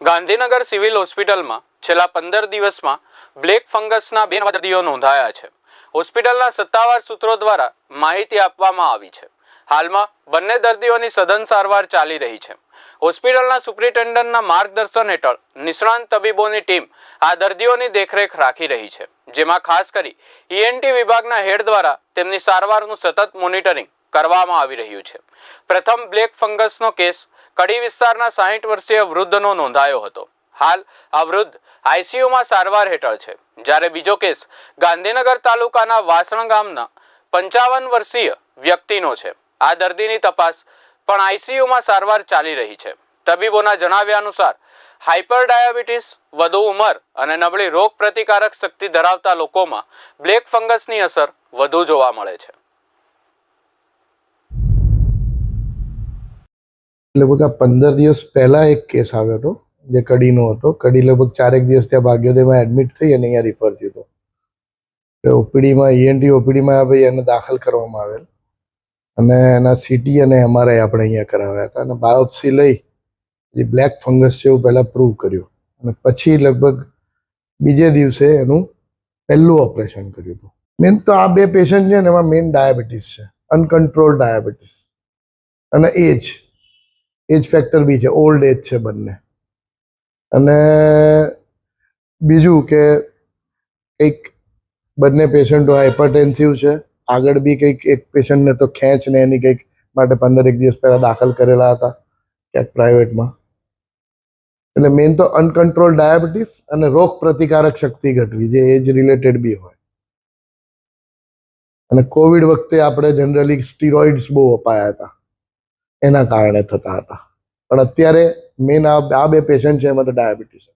Gandhinagar civil હોસ્પિટલમાં છેલ્લા પંદર દિવસમાં બ્લેક ફંગસના બે દર્દીઓ નોંધાયા છે. હોસ્પિટલના સત્તાવાર સૂત્રો દ્વારા માહિતી આપવામાં આવી છે. હાલમાં બંને દર્દીઓની સઘન સારવાર ચાલી રહી છે. હોસ્પિટલના સુપ્રિન્ટેન્ડન્ટના માર્ગદર્શન હેઠળ નિષ્ણાંત તબીબોની ટીમ આ દર્દીઓની દેખરેખ રાખી રહી છે. જેમાં ખાસ કરી ઈએનટી વિભાગના હેડ દ્વારા તેમની સારવારનું સતત મોનિટરિંગ કરવામાં આવી રહ્યું છે. પ્રથમ બ્લેક ફંગસનો કેસ કડી વિસ્તારના સાહીઠ વર્ષીય વૃદ્ધનો નોંધાયો હતો. હાલ આ વૃદ્ધ આઈસીયુમાં સારવાર હેઠળ છે. જ્યારે બીજો કેસ ગાંધીનગર તાલુકાના વાસણ ગામના પંચાવન વર્ષીય વ્યક્તિનો છે. આ દર્દીની તપાસ પણ આઈસીયુમાં સારવાર ચાલી રહી છે. તબીબોના જણાવ્યા અનુસાર હાઇપર ડાયાબિટીસ, વધુ ઉંમર અને નબળી રોગ પ્રતિકારક શક્તિ ધરાવતા લોકોમાં બ્લેક ફંગસની અસર વધુ જોવા મળે છે. લગભગ આ પંદર દિવસ પહેલાં એક કેસ આવ્યો હતો, જે કડીનો હતો. કડી લગભગ ચારેક દિવસ ત્યાં ભાગ્યોદયમાં એડમિટ થઈ અને અહીંયા રિફર થયો હતો. એટલે ઓપીડીમાં ઈએનટી ઓપીડીમાં ભાઈ એને દાખલ કરવામાં આવેલ. અને એના સીટી અને એમઆરઆઈ આપણે અહીંયા કરાવ્યા હતા. અને બાયોપ્સી લઈ, જે બ્લેક ફંગસ છે એવું પહેલાં પ્રૂવ કર્યું. અને પછી લગભગ બીજે દિવસે એનું પહેલું ઓપરેશન કર્યું હતું. મેન તો આ બે પેશન્ટ છે ને, એમાં મેઇન ડાયાબિટીસ છે. અનકન્ટ્રોલ ડાયાબિટીસ અને એજ એજ ફેક્ટર બી છે ઓલ્ડ એજ છે બંને. અને બીજું કે કંઈક બંને પેશન્ટો હાઇપરટેન્સિવ છે, આગળ બી કંઈક એક પેશન્ટને તો ખેંચ ને એની કંઈક માટે પંદર એક દિવસ પહેલાં દાખલ કરેલા હતા ક્યાંક પ્રાઇવેટમાં એટલે મેઇન તો અનકન્ટ્રોલ ડાયાબિટીસ અને રોગ પ્રતિકારક શક્તિ ઘટવી, જે એજ રિલેટેડ બી હોય. અને કોવિડ વખતે આપણે જનરલી સ્ટીરોઇડ્સ બહુ અપાયા હતા. એના કારણે થતા હતા. પણ અત્યારે મેઇન આ બે પેશન્ટ છે એમાં તો ડાયાબિટીસ